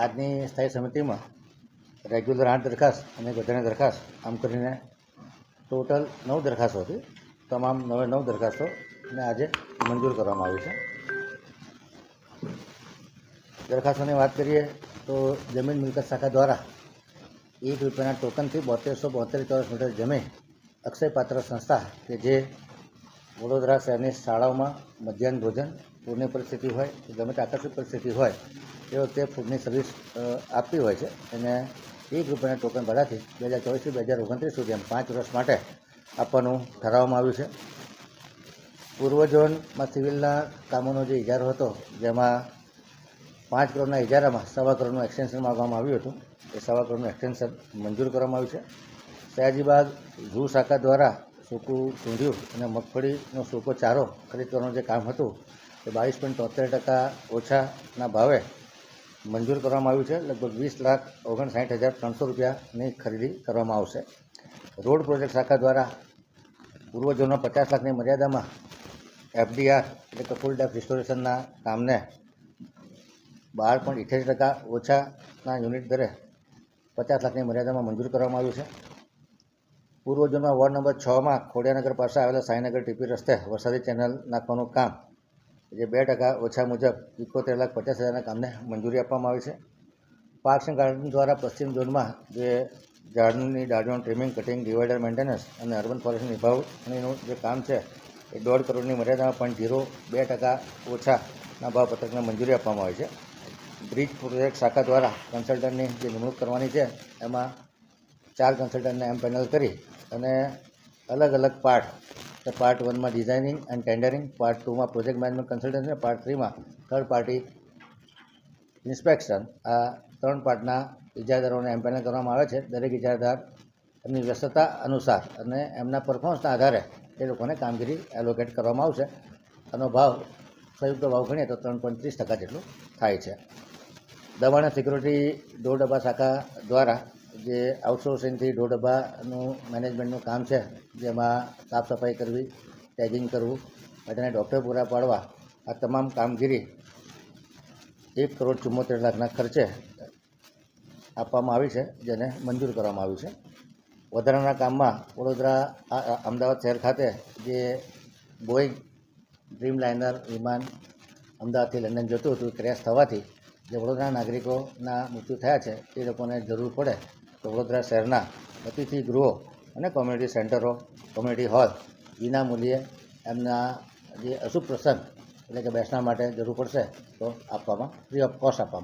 આજની સ્થાયી સમિતિમાં રેગ્યુલર આઠ દરખાસ્ત અને બધાની દરખાસ્ત આમ કરીને ટોટલ નવ દરખાસ્તો હતી. તમામ નવે નવ દરખાસ્તોને આજે મંજૂર કરવામાં આવી છે. દરખાસ્તોની વાત કરીએ તો જમીન મિલકત શાખા દ્વારા એક રૂપિયાના ટોકનથી બોતેરસો બોતેર ચોરસ મીટર જમીન અક્ષયપાત્ર સંસ્થા કે જે વડોદરા શહેરની શાળાઓમાં મધ્યાહન ભોજન પૂરની પરિસ્થિતિ હોય, ગમે તે આકર્ષિત પરિસ્થિતિ હોય એ વખતે ફૂડની સર્વિસ આપતી હોય છે. અને એક રૂપિયાના ટોકન ભાડાથી બે હજાર ચોવીસથી બે હજાર ઓગણત્રીસ સુધી એમ પાંચ વર્ષ માટે આપવાનું ઠરાવવામાં આવ્યું છે. પૂર્વ ઝોનમાં સિવિલના કામોનો જે ઇજારો હતો, જેમાં પાંચ કરોડના ઇજારામાં સવા કરોડનું એક્સટેન્શન માગવામાં આવ્યું હતું, એ સવા કરોડનું એક્સટેન્શન મંજૂર કરવામાં આવ્યું છે. સયાજીબાગ ઝૂ શાખા દ્વારા સૂકું સૂંઢ્યું અને મગફળીનો સૂકો ચારો ખરીદ કરવાનું જે કામ હતું, એ બાવીસ પોઈન્ટ તોતેર ટકા ઓછાના ભાવે મંજૂર કરવામાં આવ્યું છે. લગભગ વીસ લાખ ઓગણસાઠ હજાર ત્રણસો રૂપિયાની ખરીદી કરવામાં આવશે. રોડ પ્રોજેક્ટ શાખા દ્વારા પૂર્વજોના પચાસ લાખની મર્યાદામાં એફડીઆર એટલે કે ફૂલ ડેપ રિસ્ટોરેશનના કામને બાર પોઈન્ટ ઇઠ્યાસી ટકા ઓછાના યુનિટ દરે પચાસ લાખની મર્યાદામાં મંજૂર કરવામાં આવ્યું છે. પૂર્વજોના વોર્ડ નંબર છમાં ખોડિયાનગર પાસે આવેલા સાંઈનગર ટીપી રસ્તે વરસાદી ચેનલ નાખવાનું કામ જે બે ટકા ઓછા મુજબ ઇકોતેર લાખ પચાસ હજારના કામને મંજૂરી આપવામાં આવી છે. પાર્ક્સ એન્ડ ગાર્ડન દ્વારા પશ્ચિમ ઝોનમાં જે ઝાડની ડાળીઓનું ટ્રીમિંગ કટિંગ ડિવાઈડર મેન્ટેનન્સ અને અર્બન ફોરેસ્ટની નિભાવણીનું જે કામ છે, એ દોઢ કરોડની મર્યાદામાં પણ ઝીરો, બે ટકા ઓછાના ભાવ પત્રકને મંજૂરી આપવામાં આવી છે. બ્રિજ પ્રોજેક્ટ શાખા દ્વારા કન્સલ્ટન્ટની જે નિમણૂક કરવાની છે, એમાં ચાર કન્સલ્ટન્ટને એમ પેનલ કરી અને અલગ અલગ પાર્ટ તો પાર્ટ વનમાં ડિઝાઇનિંગ એન્ડ ટેન્ડરિંગ પાર્ટ ટુમાં પ્રોજેક્ટ મેનેજમેન્ટ કન્સલ્ટન્સી અને પાર્ટ થ્રીમાં થર્ડ પાર્ટી ઇન્સ્પેક્શન આ ત્રણ પાર્ટના ઇજારદારોને એમ્પેનલ કરવામાં આવે છે. દરેક ઇજારદાર એમની વ્યસ્તતા અનુસાર અને એમના પરફોર્મન્સના આધારે એ લોકોને કામગીરી એલોકેટ કરવામાં આવશે. આનો ભાવ, સંયુક્ત ભાવ ગણીએ તો ત્રણ પોઈન્ટ ત્રીસ ટકા જેટલો થાય છે. દવાણ સિક્યુરિટી ડોર ડબ્બા શાખા દ્વારા જે આઉટસોર્સિંગથી ઢોઢબાનું મેનેજમેન્ટનું કામ છે, જેમાં સાફ સફાઈ કરવી ટેગિંગ કરવું બધાને ડૉક્ટર પૂરા પાડવા, આ તમામ કામગીરી એક કરોડ ચુમ્મોતેર લાખના ખર્ચે આપવામાં આવી છે, જેને મંજૂર કરવામાં આવ્યું છે. વધારાના કામમાં વડોદરા અમદાવાદ શહેર ખાતે જે બોઈંગ ડ્રીમ લાઇનર વિમાન અમદાવાદથી લંડન જતું હતું, ક્રેશ થવાથી જે વડોદરા નાગરિકોના મૃત્યુ થયા છે, એ લોકોને જરૂર પડે તો વડોદરા શહેરના અતિથિ ગૃહો અને કોમ્યુનિટી સેન્ટરો, કોમ્યુનિટી હોલ વિના મૂલ્યે એમના જે અશુભ પ્રસંગ એટલે કે બેસવા માટે જરૂર પડશે તો આપવામાં ફ્રી ઓફ કોસ્ટ આપવામાં